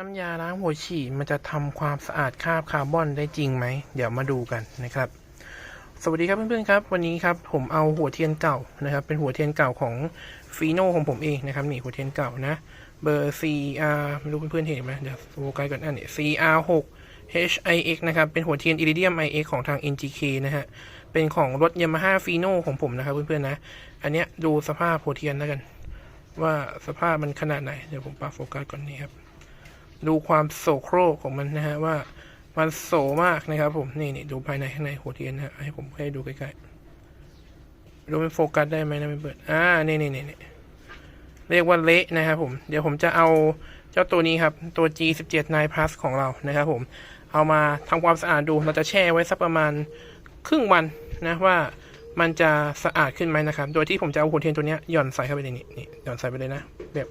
น้ำยาล้างหัวฉี่มันจะทำความสะอาดคราบคาร์บอนได้จริงไหม เดี๋ยวมาดูกันนะครับ สวัสดีครับเพื่อนๆครับ วันนี้ครับผมเอาหัวเทียนเก่านะครับ เป็นหัวเทียนเก่าของฟีโนของผมเองนะครับนี่หัวเทียนเก่านะ เบอร์ CR ไม่รู้เพื่อนๆเห็นไหมเดี๋ยวโฟกัสก่อนอันนี้ CR 6 HIX นะครับ เป็นหัวเทียน Iridium IX ของทาง NGK นะฮะ เป็นของรถ Yamaha Fino ของผมนะครับเพื่อนๆนะ อันเนี้ยดูสภาพหัวเทียนแล้วกัน ว่าสภาพมันขนาดไหน เดี๋ยวผมปรับโฟกัสก่อนนี่ครับ ดูความโสโครกของมันนะฮะว่ามันโสมากนะครับ ผมนี่นี่ดูภายในข้างในหัวเทียนนะฮะให้ผมให้ดูใกล้ๆดูมันโฟกัสได้ไหมนะไม่เปิดอ่านี่นี่นี่นี่เรียกว่าเละนะครับผมเดี๋ยวผมจะเอาเจ้าตัวนี้ครับตัว G17 9 Plus ของเรานะครับผมเอามาทำความสะอาดดูเราจะแช่ไว้สักประมาณครึ่งวันนะว่ามันจะสะอาดขึ้นไหมนะครับ โดยที่ผมจะเอาหัวเทียนตัวนี้ยหย่อนใส่เข้าไปในนี้นี่หย่อนใส่ไปเลยนะแบบ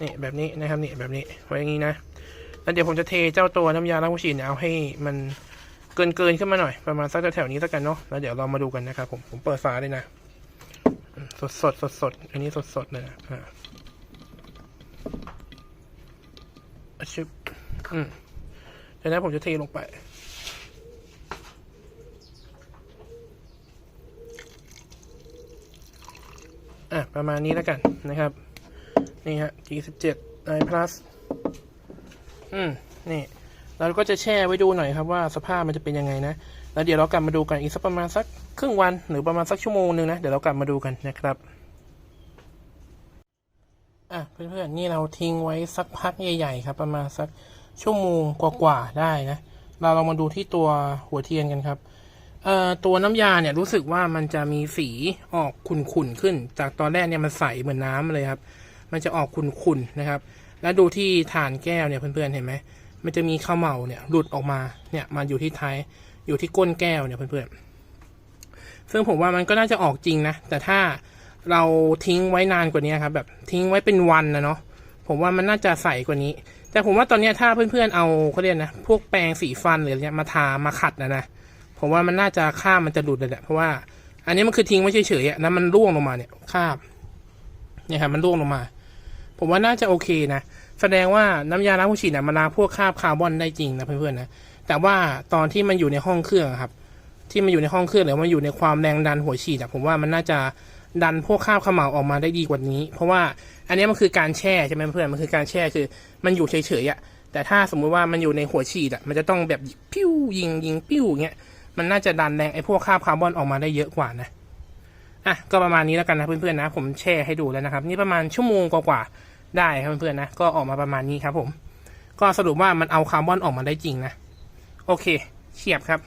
นี่แบบนี้นะครับนี่แบบนี้ไว้อย่างนี้นะแล้วเดี๋ยวผมจะเทเจ้าตัวน้ำยาล้างหัวฉีดเนี่ยเอาให้มันเกินเกินขึ้นมาหน่อยประมาณสักแถวๆนี้สักกันเนาะแล้วเดี๋ยวเรามาดูกันนะครับผมผมเปิดฝาเลยนะ สดสดสดสดอันนี้สดสดเลยนะอ่าอะชึบอืมเดี๋ยวนะผมจะเทลงไปอะประมาณนี้แล้วกันนะครับ นี่ฮะ G17 i plus อืม นี่ เราก็จะแช่ไว้ดูหน่อยครับว่าสภาพมันจะเป็นยังไงนะ แล้วเดี๋ยวเรากลับมาดูกันอีกสักประมาณสักครึ่งวันหรือประมาณสักชั่วโมงหนึ่งนะ เดี๋ยวเรากลับมาดูกันนะครับ อะเพื่อนๆ นี่เราทิ้งไว้สักพักใหญ่ๆครับ ประมาณสักชั่วโมงกว่าๆได้นะ เราลองมาดูที่ตัวหัวเทียนกันครับเอ่อตัวน้ำยาเนี่ยรู้สึกว่ามันจะมีสีออกขุ่นๆขึ้น จากตอนแรกเนี่ยมันใสเหมือนน้ำเลยครับ มันจะออกขุ่นๆนะครับ แล้วดูที่ฐานแก้วเนี่ยเพื่อนๆเห็นไหมมันจะมีข้าวเหมาเนี่ยหลุดออกมาเนี่ยมาอยู่ที่ท้ายอยู่ที่ก้นแก้วเนี่ยเพื่อนๆซึ่งผมว่ามันก็น่าจะออกจริงนะ แต่ถ้าเราทิ้งไว้นานกว่านี้ครับแบบทิ้งไว้เป็นวันนะเนาะผมว่ามันน่าจะใสกว่านี้ แต่ผมว่าตอนนี้ถ้าเพื่อนๆเอาเขาเรียกนะพวกแปรงสีฟันหรืออะไรเงี้ยมาทามาขัดนะนะผมว่ามันน่าจะข้ามมันจะหลุดเลยแหละเพราะว่าอันนี้มันคือทิ้งไว้เฉยๆอะแล้วมันร่วงลงมาเนี่ยคาบเนี่ยครับมันร่วงลงมา ผมว่าน่าจะโอเคนะ แสดงว่าน้ำยาล้างหัวฉีดเนี่ยมันล้างพวกคราบคาร์บอนได้จริงนะเพื่อนๆนะ แต่ว่าตอนที่มันอยู่ในห้องเครื่องครับ ที่มันอยู่ในห้องเครื่องหรือมันอยู่ในความแรงดันหัวฉีดอะผมว่ามันน่าจะดันพวกคราบขม่าออกมาได้ดีกว่านี้ เพราะว่าอันนี้มันคือการแช่ใช่ไหมเพื่อน มันคือการแช่คือ มันอยู่เฉยๆอะแต่ถ้าสมมุติว่ามันอยู่ในหัวฉีดอะมันจะต้องแบบปิ้วยิงยิงปิ้วอย่างเงี้ย มันน่าจะดันแรงไอ้พวกคราบคาร์บอนออกมาได้เยอะกว่านะ อะก็ประมาณนี้แล้วกันนะเพื่อนๆนะ ผมแช่ให้ดูแล้วนะครับ นี่ประมาณชั่วโมงกว่าๆได้ครับเพื่อนๆนะก็ออกมาประมาณนี้ครับผม ก็สรุปว่ามันเอาคาร์บอนออกมาได้จริงนะ โอเคเฉียบครับ